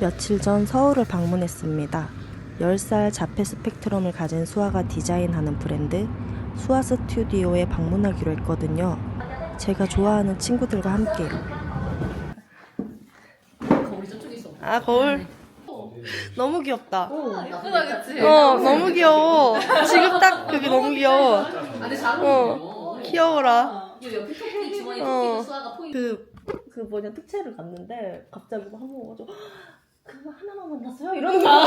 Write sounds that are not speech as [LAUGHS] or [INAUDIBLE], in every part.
며칠 전 서울을 방문했습니다. 10살 자폐 스펙트럼을 가진 수아가 디자인하는 브랜드 수아 스튜디오에 방문하기로 했거든요. 제가 좋아하는 친구들과 함께요. 거울이 저쪽에 있어. 아, 거울. 너무 귀엽다. 예쁘다, 그치? 어, 너무 귀여워. 지금 딱 그게 너무 귀여워. 아, 근데 잘 어, 어울려. 귀여워라. 이 옆에 토끼 주머니 어. 토끼는 수아가 포인트. 그, 그 뭐냐, 특채를 갔는데, 갑자기 뭐 한국 와가지고, 그거 하나만 만났어요? 이러는 거야.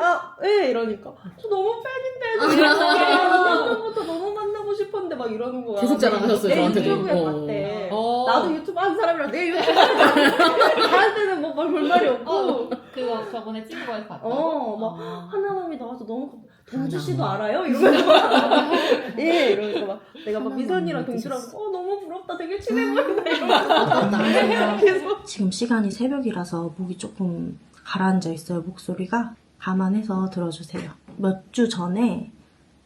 아, 예, 이러니까. 저 너무 팬인데, 이러는 부터 [LAUGHS] 너무 만나고 싶었는데, 막 이러는 거야. 계속 자랑하셨어요, 내 저한테도. 유튜브에 어. 봤대. 어. 나도 유튜브 하는 사람이라 내 유튜브 하는 나한테는 [LAUGHS] 뭐 볼 말이 없고. 그거 저번에 친구가 봤다고? 어, 막 어. 하나남이 나와서 너무 감- 동주 씨도 알아요? 이러면서 [LAUGHS] 예 이러니까 막 내가 막 미선이랑 동주랑 어 너무 부럽다 되게 친해 보인다 이러면서 [LAUGHS] 계속 지금 시간이 새벽이라서 목이 조금 가라앉아 있어요 목소리가 감안해서 들어주세요 몇 주 전에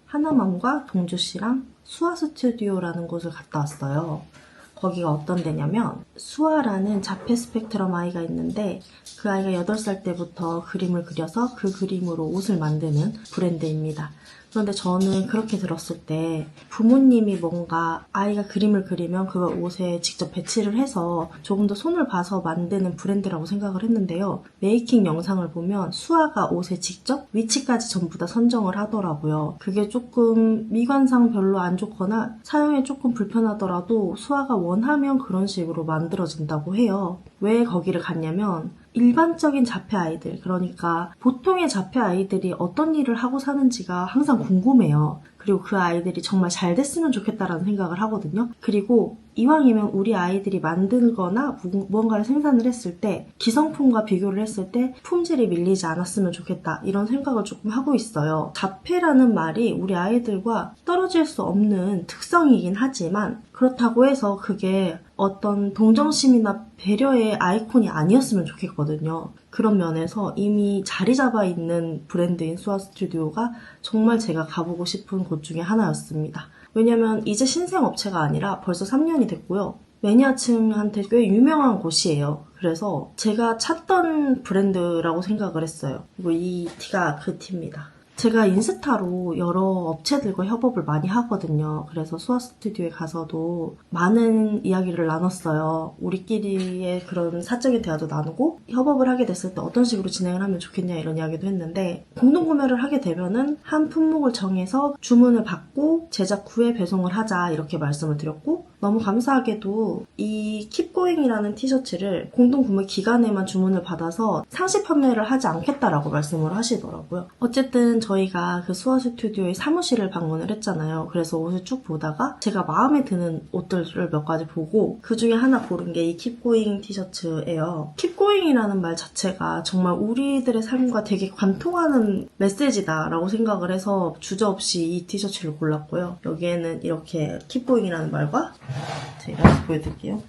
하나맘과 동주 씨랑 수아 스튜디오라는 곳을 갔다 왔어요 거기가 어떤 데냐면 수아라는 자폐 스펙트럼 아이가 있는데 그 아이가 8살 때부터 그림을 그려서 그 그림으로 옷을 만드는 브랜드입니다. 그런데 저는 그렇게 들었을 때 부모님이 뭔가 아이가 그림을 그리면 그걸 옷에 직접 배치를 해서 조금 더 손을 봐서 만드는 브랜드라고 생각을 했는데요. 메이킹 영상을 보면 수아가 옷에 직접 위치까지 전부 다 선정을 하더라고요. 그게 조금 미관상 별로 안 좋거나 사용에 조금 불편하더라도 수아가 원하면 그런 식으로 만들어진다고 해요. 왜 거기를 갔냐면 일반적인 자폐 아이들, 그러니까 보통의 자폐 아이들이 어떤 일을 하고 사는지가 항상 궁금해요. 그리고 그 아이들이 정말 잘 됐으면 좋겠다라는 생각을 하거든요. 그리고 이왕이면 우리 아이들이 만들거나 무- 무언가를 생산을 했을 때 기성품과 비교를 했을 때 품질이 밀리지 않았으면 좋겠다 이런 생각을 조금 하고 있어요. 자폐라는 말이 우리 아이들과 떨어질 수 없는 특성이긴 하지만 그렇다고 해서 그게 어떤 동정심이나 배려의 아이콘이 아니었으면 좋겠거든요. 그런 면에서 이미 자리 잡아 있는 브랜드인 수아 스튜디오가 정말 제가 가보고 싶은 곳 중에 하나였습니다. 왜냐면 이제 신생 업체가 아니라 벌써 3년이 됐고요. 매니아층한테 꽤 유명한 곳이에요. 그래서 제가 찾던 브랜드라고 생각을 했어요. 그리고 이 티가 그 티입니다. 제가 인스타로 여러 업체들과 협업을 많이 하거든요. 그래서 수아 스튜디오에 가서도 많은 이야기를 나눴어요. 우리끼리의 그런 사적인 대화도 나누고 협업을 하게 됐을 때 어떤 식으로 진행을 하면 좋겠냐 이런 이야기도 했는데 공동 구매를 하게 되면은 한 품목을 정해서 주문을 받고 제작 후에 배송을 하자 이렇게 말씀을 드렸고 너무 감사하게도 이 킵고잉이라는 티셔츠를 공동 구매 기간에만 주문을 받아서 상시 판매를 하지 않겠다라고 말씀을 하시더라고요. 어쨌든 저희가 그 수아 스튜디오의 사무실을 방문을 했잖아요. 그래서 옷을 쭉 보다가 제가 마음에 드는 옷들을 몇 가지 보고 그 중에 하나 고른 게 이 킵고잉 티셔츠예요. 킵고잉이라는 말 자체가 정말 우리들의 삶과 되게 관통하는 메시지다라고 생각을 해서 주저없이 이 티셔츠를 골랐고요. 여기에는 이렇게 킵고잉이라는 말과 제가 보여드릴게요.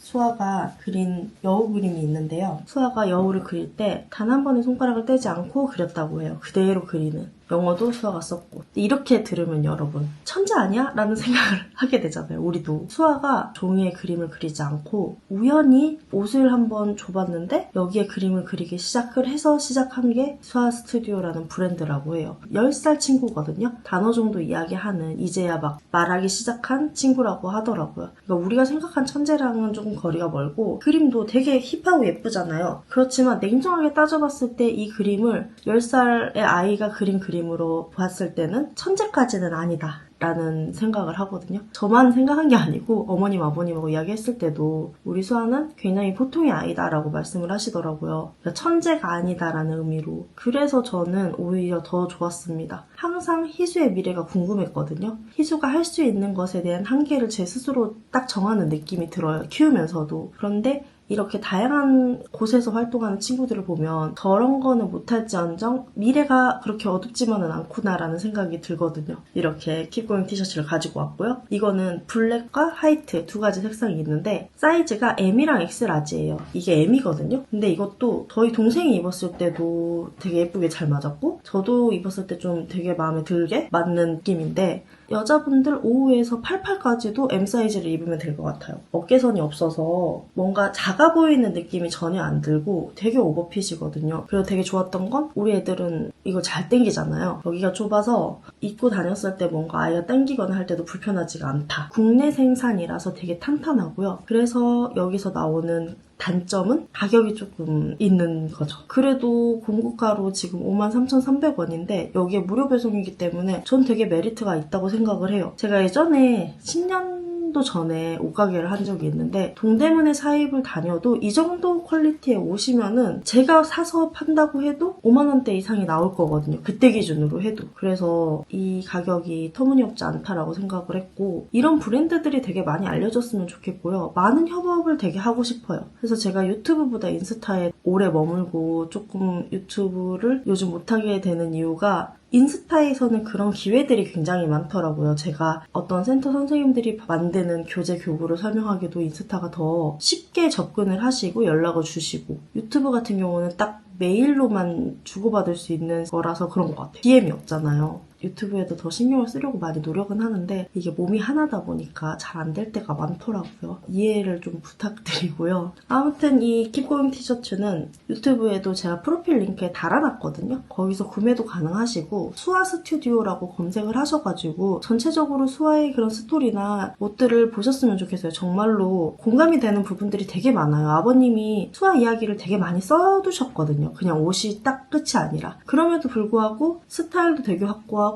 수아가 그린 여우 그림이 있는데요. 수아가 여우를 그릴 때 단 한 번의 손가락을 떼지 않고 그렸다고 해요. 그대로 그리는. 영어도 수아가 썼고. 이렇게 들으면 여러분, 천재 아니야? 라는 [LAUGHS] 생각을 하게 되잖아요. 우리도. 수아가 종이에 그림을 그리지 않고 우연히 옷을 한번 줘봤는데 여기에 그림을 그리기 시작을 해서 시작한 게 수아 스튜디오라는 브랜드라고 해요. 10살 친구거든요. 단어 정도 이야기하는 이제야 막 말하기 시작한 친구라고 하더라고요. 그러니까 우리가 생각한 천재랑은 조금 거리가 멀고 그림도 되게 힙하고 예쁘잖아요. 그렇지만 냉정하게 따져봤을 때 이 그림을 10살의 아이가 그린 그림 으로 봤을 때는 천재까지는 아니다. 라는 생각을 하거든요. 저만 생각한 게 아니고 어머님 아버님하고 이야기했을 때도 우리 수아는 굉장히 보통의 아이다라고 말씀을 하시더라고요. 그러니까 천재가 아니다 라는 의미로. 그래서 저는 오히려 더 좋았습니다. 항상 희수의 미래가 궁금했거든요. 희수가 할 수 있는 것에 대한 한계를 제 스스로 딱 정하는 느낌이 들어요. 키우면서도. 그런데 이렇게 다양한 곳에서 활동하는 친구들을 보면 저런 거는 못할지언정 미래가 그렇게 어둡지만은 않구나라는 생각이 들거든요. 이렇게 킵고잉 티셔츠를 가지고 왔고요. 이거는 블랙과 화이트 두 가지 색상이 있는데 사이즈가 M이랑 X 라지예요. 이게 M이거든요. 근데 이것도 저희 동생이 입었을 때도 되게 예쁘게 잘 맞았고 저도 입었을 때 좀 되게 마음에 들게 맞는 느낌인데 여자분들 5호에서 88까지도 M 사이즈를 입으면 될 것 같아요. 어깨선이 없어서 뭔가 작아 보이는 느낌이 전혀 안 들고 되게 오버핏이거든요. 그리고 되게 좋았던 건 우리 애들은 이거 잘 당기잖아요. 여기가 좁아서 입고 다녔을 때 뭔가 아이가 당기거나 할 때도 불편하지가 않다. 국내 생산이라서 되게 탄탄하고요. 그래서 여기서 나오는 단점은 가격이 조금 있는 거죠. 그래도 공구가로 지금 53,300원인데 여기에 무료 배송이기 때문에 전 되게 메리트가 있다고 생각을 해요. 제가 예전에 10년 도 전에 옷가게를 한 적이 있는데 동대문에 사입을 다녀도 이 정도 퀄리티의 옷이면은 제가 사서 판다고 해도 5만 원대 이상이 나올 거거든요. 그때 기준으로 해도. 그래서 이 가격이 터무니없지 않다라고 생각을 했고 이런 브랜드들이 되게 많이 알려졌으면 좋겠고요. 많은 협업을 되게 하고 싶어요. 그래서 제가 유튜브보다 인스타에 오래 머물고 조금 유튜브를 요즘 못하게 되는 이유가 인스타에서는 그런 기회들이 굉장히 많더라고요. 제가 어떤 센터 선생님들이 만드는 교재 교구를 설명하기도 인스타가 더 쉽게 접근을 하시고 연락을 주시고 유튜브 같은 경우는 딱 메일로만 주고받을 수 있는 거라서 그런 것 같아요. DM이 없잖아요. 유튜브에도 더 신경을 쓰려고 많이 노력은 하는데 이게 몸이 하나다 보니까 잘 안 될 때가 많더라고요. 이해를 좀 부탁드리고요. 아무튼 이 킵고잉 티셔츠는 유튜브에도 제가 프로필 링크에 달아놨거든요. 거기서 구매도 가능하시고 수아 스튜디오라고 검색을 하셔가지고 전체적으로 수아의 그런 스토리나 옷들을 보셨으면 좋겠어요. 정말로 공감이 되는 부분들이 되게 많아요. 아버님이 수아 이야기를 되게 많이 써두셨거든요. 그냥 옷이 딱 끝이 아니라. 그럼에도 불구하고 스타일도 되게 확고하고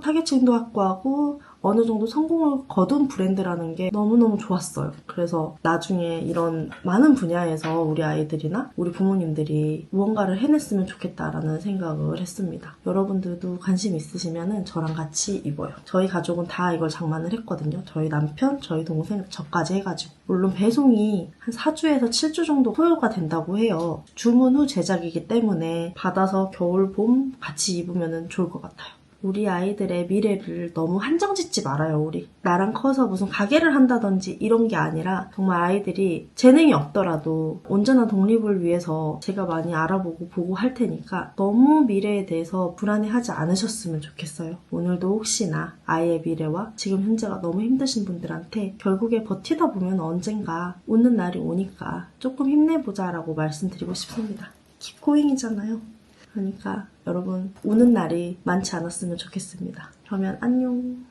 타겟층도 확고하고 어느 정도 성공을 거둔 브랜드라는 게 너무너무 좋았어요. 그래서 나중에 이런 많은 분야에서 우리 아이들이나 우리 부모님들이 무언가를 해냈으면 좋겠다라는 생각을 했습니다. 여러분들도 관심 있으시면 저랑 같이 입어요. 저희 가족은 다 이걸 장만을 했거든요. 저희 남편, 저희 동생, 저까지 해가지고. 물론 배송이 한 4주에서 7주 정도 소요가 된다고 해요. 주문 후 제작이기 때문에 받아서 겨울, 봄 같이 입으면 좋을 것 같아요. 우리 아이들의 미래를 너무 한정 짓지 말아요, 우리. 나랑 커서 무슨 가게를 한다든지 이런 게 아니라 정말 아이들이 재능이 없더라도 온전한 독립을 위해서 제가 많이 알아보고 보고 할 테니까 너무 미래에 대해서 불안해하지 않으셨으면 좋겠어요. 오늘도 혹시나 아이의 미래와 지금 현재가 너무 힘드신 분들한테 결국에 버티다 보면 언젠가 웃는 날이 오니까 조금 힘내보자라고 말씀드리고 싶습니다. 킵고잉이잖아요. 그러니까 여러분 우는 날이 많지 않았으면 좋겠습니다. 그러면 안녕.